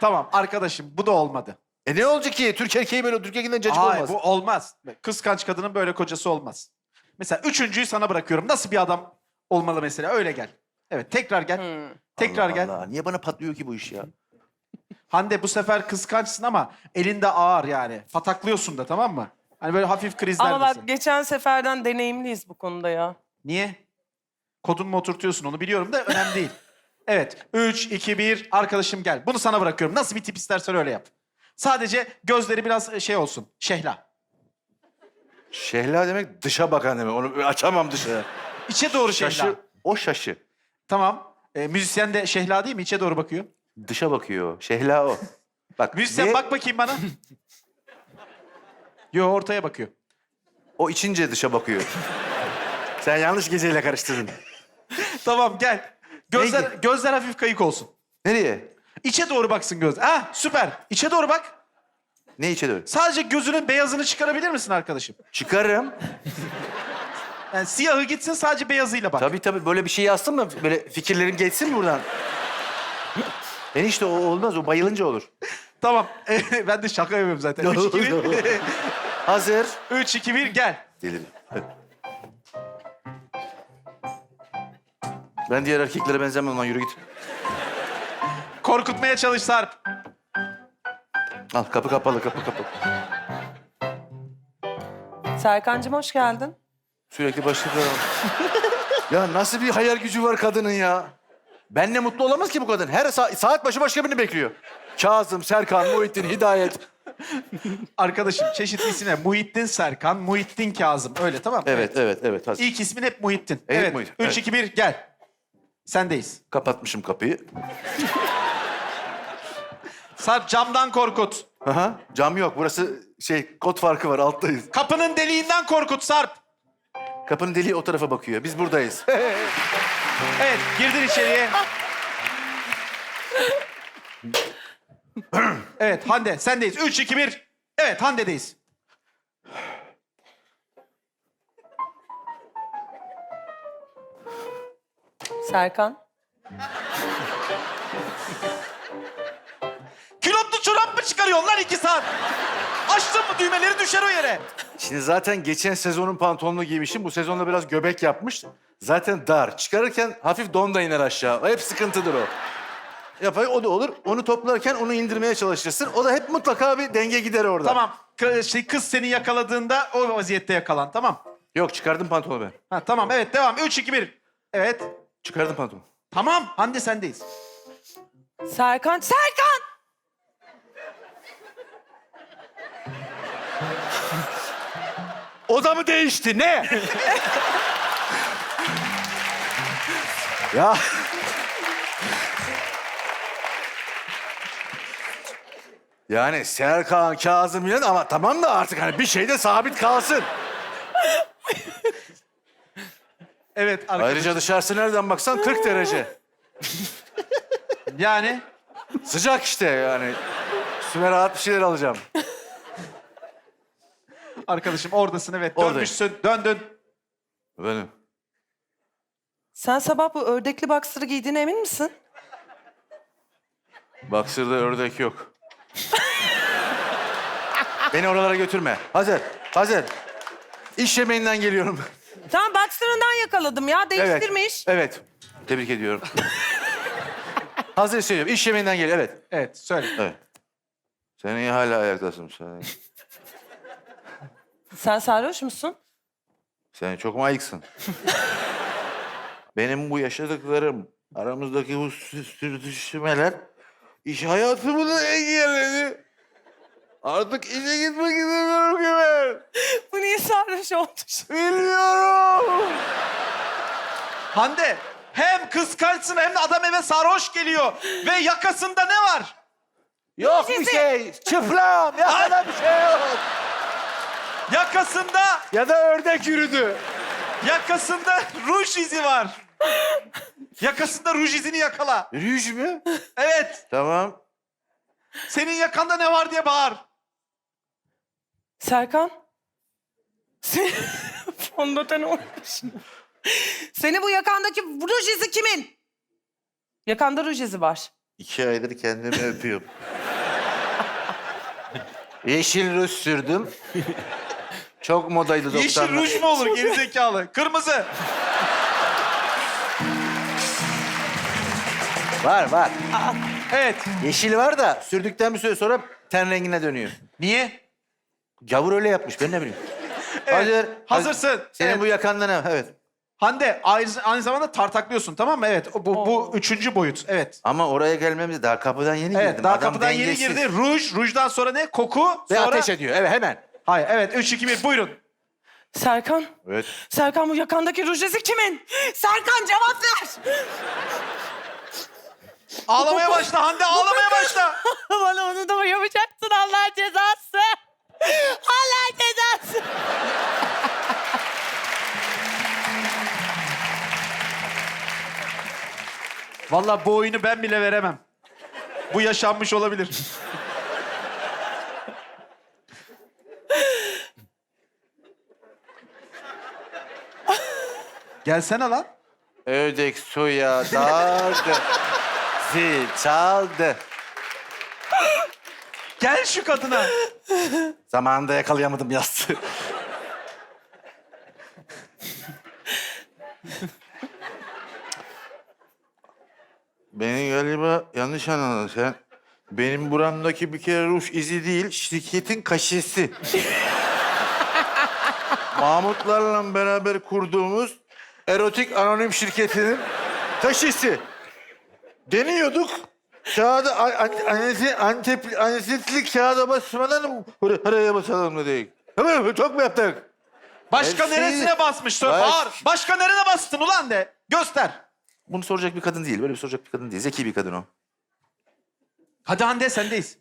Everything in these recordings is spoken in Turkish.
Tamam arkadaşım bu da olmadı. E ne olacak ki? Türk erkeği böyle Türk erkeğinden cacık Hayır olmaz. bu olmaz. Kıskanç kadının böyle kocası olmaz. Mesela üçüncüyü sana bırakıyorum. Nasıl bir adam olmalı mesela? Öyle gel. Evet tekrar gel. Tekrar Allah gel. Allah, Niye bana patlıyor ki bu iş ya? Hande bu sefer kıskançsın ama elinde ağır yani. Pataklıyorsun da tamam mı? Hani böyle hafif Ama krizlerdesin. bak geçen seferden deneyimliyiz bu konuda ya. Niye? Kodun mu oturtuyorsun onu biliyorum da önemli değil. Evet. Üç, iki, bir. Arkadaşım gel. Bunu sana bırakıyorum. Nasıl bir tip istersen öyle yap. Sadece gözleri biraz şey olsun. Şehla. Şehla demek dışa bakan demek. Onu açamam dışarı. İçe doğru şehla. Şaşı, o şaşı. Tamam. E, müzisyen de şehla değil mi? İçe doğru bakıyor. Dışa bakıyor. Şehla o. Bak Müzisyen niye- bak bakayım bana. Yo ortaya bakıyor. O içince dışa bakıyor. Sen yanlış geceyle karıştırdın. Tamam gel. Gözler Neydi? gözler hafif kayık olsun. Nereye? İçe doğru baksın göz. Ah süper. İçe doğru bak. Ne içe doğru? Sadece gözünün beyazını çıkarabilir misin arkadaşım? Çıkarım. Yani siyahı gitsin sadece beyazıyla bak. Tabii tabii böyle bir şey yazsın mı? Böyle fikirlerim geçsin mi buradan? Enişte o olmaz. O bayılınca olur. Tamam. ben de şaka yapıyorum zaten. 3, 2, 1. Hazır. 3, 2, 1 gel. Deli. Ben diğer erkeklere benzemem lan yürü git. Korkutmaya çalış Sarp. Al kapı kapalı kapı kapalı. Serkan'cığım hoş geldin. Sürekli başlıklar al. ya nasıl bir hayal gücü var kadının ya? Benle mutlu olamaz ki bu kadın. Her sa- saat başı başka birini bekliyor. Kazım, Serkan, Muhittin, Hidayet. Arkadaşım çeşitli isimler. Muhittin Serkan, Muhittin Kazım. Öyle tamam mı? Evet, evet, evet. Hazır. İlk ismin hep Muhittin. Evet, Evet. Muhittin, 3, evet. 2, 1 gel. Sendeyiz. Kapatmışım kapıyı. Sarp camdan korkut. Aha, cam yok. Burası şey, kod farkı var. Alttayız. Kapının deliğinden korkut Sarp. Kapının deliği o tarafa bakıyor. Biz buradayız. Evet girdin içeriye. evet Hande sendeyiz. 3, 2, 1. Evet Hande'deyiz. Serkan. Külotlu çorap mı çıkarıyorsun lan iki saat? Açtın mı düğmeleri düşer o yere. Şimdi zaten geçen sezonun pantolonunu giymişim. Bu sezonda biraz göbek yapmış. Zaten dar. Çıkarırken hafif don da iner aşağı. Hep sıkıntıdır o. Yapay o da olur. Onu toplarken onu indirmeye çalışırsın. O da hep mutlaka bir denge gider orada. Tamam. K- şey, kız seni yakaladığında o vaziyette yakalan. Tamam. Yok çıkardım pantolonu ben. Ha, tamam evet devam. 3, 2, 1. Evet. Çıkardım pantolonu. Tamam Hande sendeyiz. Serkan. Serkan! O da mı değişti? Ne? ya. Yani Serkan, Kazım Yüren ama tamam da artık hani bir şey de sabit kalsın. Evet arkadaşım. Ayrıca dışarısı nereden baksan 40 derece. Yani Sıcak işte yani. Üstüme rahat bir şeyler alacağım. arkadaşım oradasın evet. Oradayım. Dönmüşsün. Döndün. Benim. Sen sabah bu ördekli baksırı giydiğine emin misin? Baksırda ördek yok. Beni oralara götürme. Hazır, hazır. İş yemeğinden geliyorum. Tamam baksırından yakaladım ya. Değiştirmiş. Evet, evet. Tebrik ediyorum. hazır söylüyorum. İş yemeğinden geliyor, evet. Evet söyle. Evet. Sen iyi hala ayaktasın. Sen, Sen sarhoş musun? sen çok mu ayıksın? Benim bu yaşadıklarım, aramızdaki bu sü- sürtüşmeler iş hayatımı da engelledi. Artık işe gitmek istemiyorum ki ben. Bu niye sarhoş oldu şimdi? Bilmiyorum. Hande hem kıskançsın hem de adam eve sarhoş geliyor. Ve yakasında ne var? Yok bir şey. Çıplam. Ya da bir şey yok. Yakasında, Ya da ördek yürüdü. yakasında ruj izi var. Yakasında ruj izini yakala. Rüj mü? Evet, Tamam. senin yakanda ne var diye bağır. Serkan. Sen... Fondöten olmuş. Seni bu yakandaki ruj izi kimin? Yakanda ruj izi var. İki aydır kendimi öpüyorum. Yeşil ruj sürdüm. Çok modaydı 90'lar. Yeşil ruj mu olur gerizekalı? Kırmızı. Var var. Evet. Yeşil var da sürdükten bir süre sonra ten rengine dönüyor. Niye? Gavur öyle yapmış ben ne bileyim. Evet, Hazır. hazırsın. Senin Evet. bu yakandan ne? Evet. Hande aynı, aynı zamanda tartaklıyorsun tamam mı? Evet. Bu, bu üçüncü boyut. Evet. Ama oraya gelmemiz daha kapıdan yeni Evet. girdim. Daha Adam kapıdan yeni dengesiz. girdi. Ruj. Rujdan sonra ne? Koku. Ve sonra... ateş ediyor. Evet hemen. Hayır. Evet. Üç, iki, bir. Buyurun. Serkan. Evet. Serkan bu yakandaki ruj izi kimin? Serkan cevap ver. Ağlamaya başla Hande. Ağlamaya başla. Bana onu da mı yapacaksın Allah cezası? Vallahi bu oyunu ben bile veremem. Bu yaşanmış olabilir. Gelsene lan. Ördek suya daldı. Zil çaldı. Gel şu kadına. Zamanında yakalayamadım yastığı. Beni galiba yanlış anladın sen. Benim buramdaki bir kere ruj izi değil, şirketin kaşesi. Mahmutlarla beraber kurduğumuz erotik anonim şirketinin kaşesi. Deniyorduk. Kağıda an- an- anesi, antep, anesitlik kağıda basmadan hıraya basalım dedik. Tamam Çok mu yaptık? Başka şey- neresine basmış? Sor. Baş- Bağır. Başka nerene bastın ulan de. Göster. Bunu soracak bir kadın değil. Böyle bir soracak bir kadın değil. Zeki bir kadın o. Hadi Hande sendeyiz.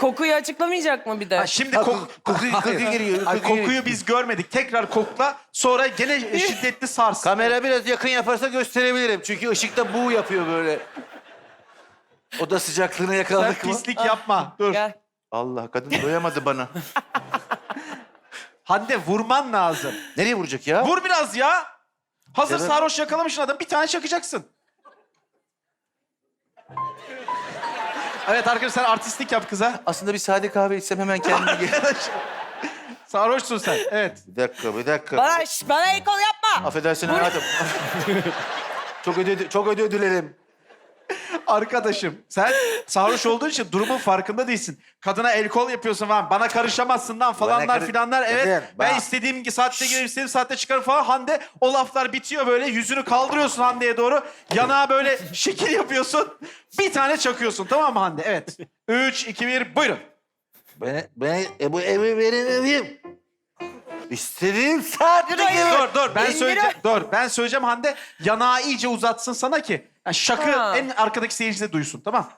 Kokuyu açıklamayacak mı bir de? Ha, şimdi Ha, kok koku- kokuyu- Hayır. kokuyu giriyor, Ay, kokuyu kokuyu biz görmedik. Tekrar kokla. Sonra gene şiddetli sars. Kamera biraz yakın yaparsa gösterebilirim. Çünkü ışıkta bu yapıyor böyle. Oda sıcaklığına Sen yakaladık mı? pislik yapma. Dur. Gel. Allah kadın doyamadı bana. Hande vurman lazım. Nereye vuracak ya? Vur biraz ya. Hazır Evet. sarhoş yakalamışsın adam. Bir tane çakacaksın. Evet arkadaşlar sen artistlik yap kıza. Aslında bir sade kahve içsem hemen kendime gel. Sarhoşsun sen. Evet. bir dakika, bir dakika. Bana, şş, bana el kol yapma. Affedersin hayatım. çok ödü, çok ödü dilerim. Arkadaşım sen sarhoş olduğun için durumun farkında değilsin. Kadına el kol yapıyorsun falan. Bana karışamazsın lan falanlar karı- filanlar. Evet Kadın, ben bak. istediğim saatte girerim istediğim saatte çıkarım falan. Hande o laflar bitiyor böyle yüzünü kaldırıyorsun Hande'ye doğru. Yanağa böyle şekil yapıyorsun. Bir tane çakıyorsun tamam mı Hande? Evet. Üç, iki, bir buyurun. Ben, ben e, bu evi verin İstediğim saatte gelirim. Dur dur ben söyleyeceğim. Dur ben söyleyeceğim Hande. Yanağı iyice uzatsın sana ki. Yani şakı Ha. en arkadaki seyirci de duysun tamam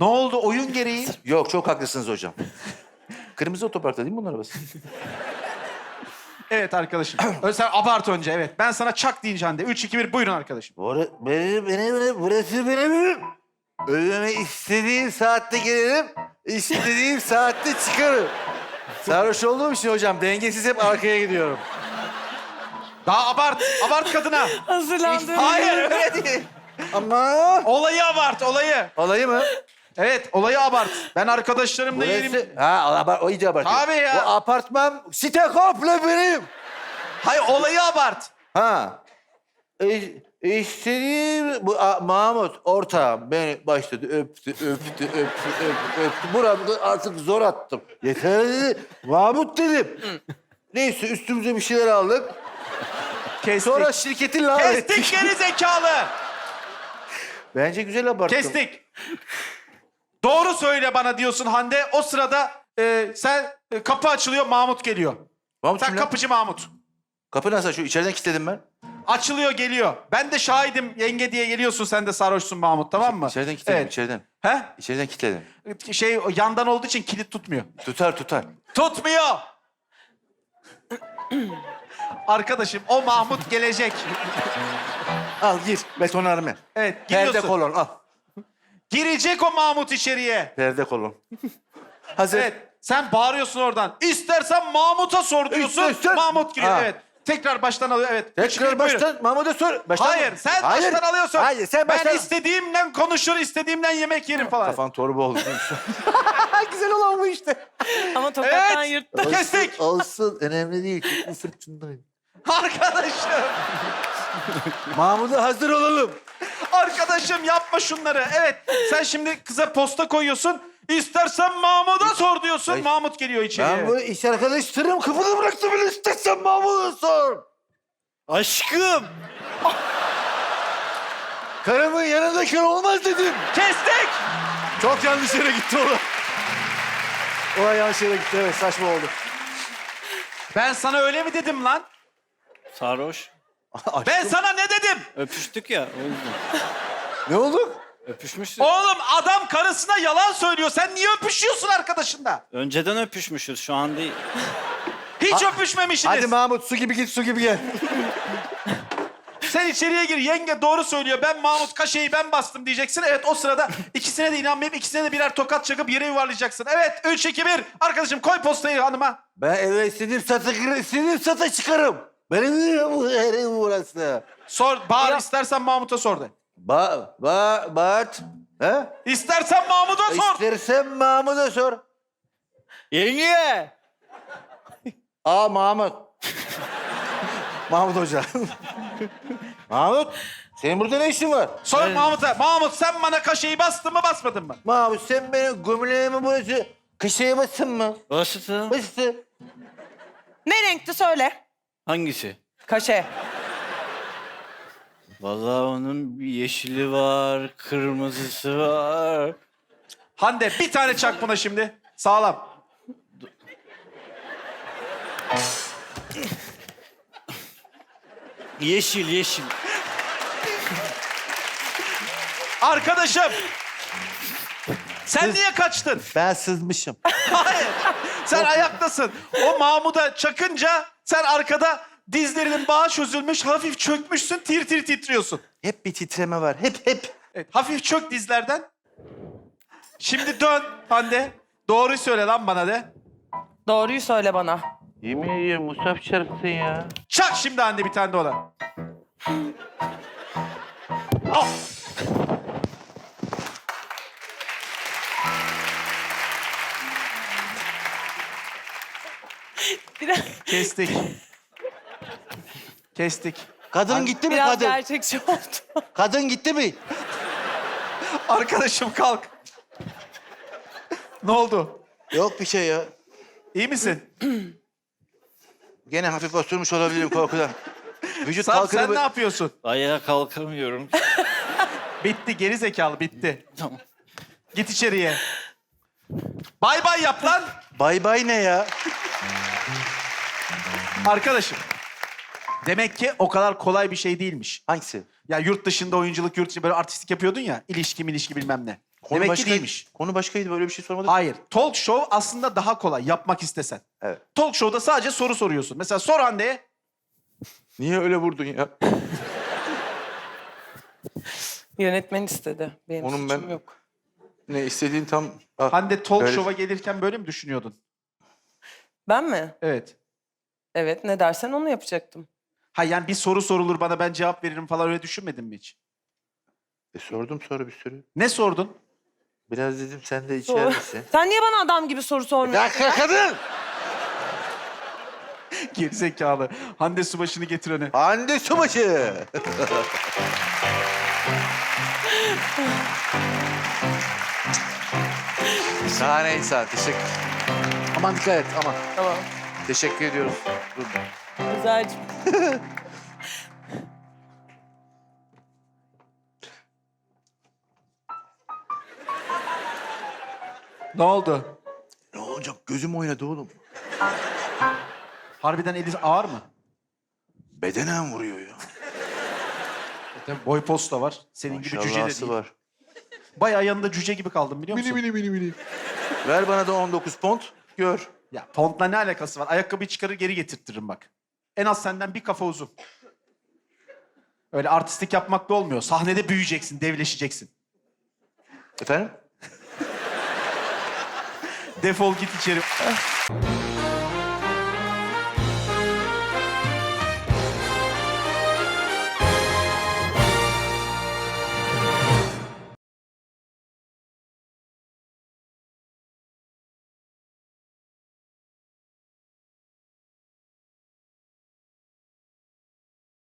Ne oldu oyun gereği? Yok çok haklısınız hocam. Kırmızı otoparkta değil mi bunlar arabası? Evet arkadaşım. Ö- Sen abart önce evet. Ben sana çak deyince Hande. Üç, iki, bir buyurun arkadaşım. Bora, benim, benim, benim, burası benim evim. Evime istediğim saatte gelirim, istediğim saatte çıkarım. Sarhoş olduğum için hocam dengesiz hep arkaya gidiyorum. Daha abart. Abart kadına. Hazırlandım. Hayır öyle değil. Ama... Olayı abart olayı. Olayı mı? Evet olayı abart. Ben arkadaşlarımla yerim. Ha, abart, o iyice abartıyor. Tabii ya. Bu apartman site komple benim. Hayır olayı abart. Ha. E, istediğim... Bu a, Mahmut ortağım beni başladı öptü, öptü, öptü, öptü, öptü. Buramda artık zor attım. Yeter dedi. Mahmut dedim. Neyse üstümüze bir şeyler aldık. Kestik. Sonra şirketi lanet. Kestik geri zekalı. Bence güzel abarttım. Kestik. Doğru söyle bana diyorsun Hande. O sırada e, sen e, kapı açılıyor Mahmut geliyor. Mahmut Sen kim lan? kapıcı Mahmut. Kapı nasıl şu içeriden kilitledim ben. Açılıyor geliyor. Ben de şahidim yenge diye geliyorsun sen de sarhoşsun Mahmut tamam mı? İçeriden kilitledim Evet. içeriden. He? İçeriden kilitledim. Şey yandan olduğu için kilit tutmuyor. Tutar tutar. Tutmuyor. Arkadaşım o Mahmut gelecek. Al gir betonarme. Evet Perde giriyorsun. kolon al. Girecek o Mahmut içeriye. Perde kolon. Hazır. Evet sen bağırıyorsun oradan. İstersen Mahmut'a sor diyorsun. İstersen- Mahmut giriyor Ha. evet. Tekrar baştan alıyor. Evet. Tekrar buyurun. baştan Mahmut'a sor. Baştan Hayır sen Hayır. baştan alıyorsun. Hayır sen baştan. Ben istediğimden konuşur, istediğimden yemek yerim falan. Kafan torba oldu değil mi? Güzel olan bu işte. Ama tokattan Evet. yırttı. Kestik. Olsun önemli değil. Çok mu fırçındayım. Arkadaşım. Mahmut'a hazır olalım. Arkadaşım yapma şunları. Evet sen şimdi kıza posta koyuyorsun. İstersen Mahmut'a sor diyorsun. Ay. Mahmut geliyor içeriye. Ben bu iş arkadaşlarım kapını bıraktım bile istesem Mahmut'a sor. Aşkım. Karımın yanında kör olmaz dedim. Kestik. Çok yanlış yere gitti olay. Olay yanlış yere gitti evet saçma oldu. Ben sana öyle mi dedim lan? Sarhoş. Ben sana ne dedim? Öpüştük ya o yüzden. Ne oldu? Öpüşmüşüz. Oğlum adam karısına yalan söylüyor. Sen niye öpüşüyorsun arkadaşınla? Önceden öpüşmüşüz şu an değil. Hiç öpüşmemişsiniz. Hadi Mahmut su gibi git su gibi gel. Sen içeriye gir. Yenge doğru söylüyor. Ben Mahmut Kaşe'yi ben bastım diyeceksin. Evet o sırada ikisine de inanmayıp ikisine de birer tokat çakıp yere yuvarlayacaksın. Evet 3, 2, 1. Arkadaşım koy postayı hanıma. Ben eve istediğim sata istediğim sata çıkarım. Benim yerim burası. Sor, bağır istersen Mahmut'a sor de. Ba, ba, Bart. He? İstersen Mahmut'a sor. İstersen Mahmut'a sor. Yenge. Aa Mahmut. Mahmut Hoca. Mahmut, senin burada ne işin var? Sor Mahmut'a. Mahmut sen bana Kaşe'yi bastın mı basmadın mı? Mahmut sen benim gömleğimi burası kışaya basın mı? Basıtı. Bastı. Ne renkti söyle. Hangisi? Kaşe. Vallahi onun bir yeşili var, kırmızısı var. Hande bir tane çak buna şimdi. Sağlam. Yeşil, yeşil. Arkadaşım. Sen niye kaçtın? Ben sızmışım. Hayır. Sen ayaktasın. O Mahmut'a çakınca sen arkada dizlerinin bağı çözülmüş, hafif çökmüşsün, tir tir titriyorsun. Hep bir titreme var. Hep hep. Evet, hafif çök dizlerden. Şimdi dön Hande. Doğruyu söyle lan bana de. Doğruyu söyle bana. Yemin ediyorum Mustafa çarptın ya. Çak şimdi Hande bir tane de ona. Al. Kestik. Kestik. Kadın gitti mi biraz kadın? gerçekçi oldu. Kadın gitti mi? Arkadaşım kalk. ne oldu? Yok bir şey ya. İyi misin? Gene hafif osurmuş olabilirim korkudan. Vücut Sarp kalkını... sen ne yapıyorsun? Ayağa kalkamıyorum. Bitti geri zekalı bitti. tamam. Git içeriye. Bay bay yap lan. Bay bay ne ya? Arkadaşım. Demek ki o kadar kolay bir şey değilmiş. Hangisi? Ya yurt dışında oyunculuk, yurt dışı böyle artistik yapıyordun ya. İlişki ilişki bilmem ne. Demek başka- ki değilmiş. Konu başkaydı böyle bir şey sormadım. Hayır. Talk show aslında daha kolay yapmak istesen. Evet. Talk show'da sadece soru soruyorsun. Mesela sor Hande'ye. Niye öyle vurdun ya? Yönetmen istedi. Benim Onun ben- yok. Ne istediğin tam... Ah, Hande talk Öyle- show'a gelirken böyle mi düşünüyordun? Ben mi? Evet. Evet ne dersen onu yapacaktım. Ha yani bir soru sorulur bana ben cevap veririm falan öyle düşünmedin mi hiç? E, sordum sonra bir sürü. Ne sordun? Biraz dedim sen de içer misin? Sen niye bana adam gibi soru sormuyorsun? Dakika kadın! Gerizekalı. Hande Subaşı'nı getir öne. Hande Subaşı! Şahane insan. Teşekkür. Aman dikkat et aman. Tamam. Teşekkür ediyoruz. Dur. Güzelcim. Ne oldu? Ne olacak? Gözüm oynadı oğlum. Harbiden eli ağır mı? Bedenen vuruyor ya. Tabii boy posta var. Senin gibi cüce de Maşallahsı değil. var. Bayağı yanında cüce gibi kaldım biliyor musun? Ver bana da 19 pont. Gör. Ya fontla ne alakası var? Ayakkabıyı çıkarır geri getirtirim bak. En az senden bir kafa uzun. Öyle artistik yapmakla olmuyor. Sahnede büyüyeceksin, devleşeceksin. Efendim? Defol git içeri.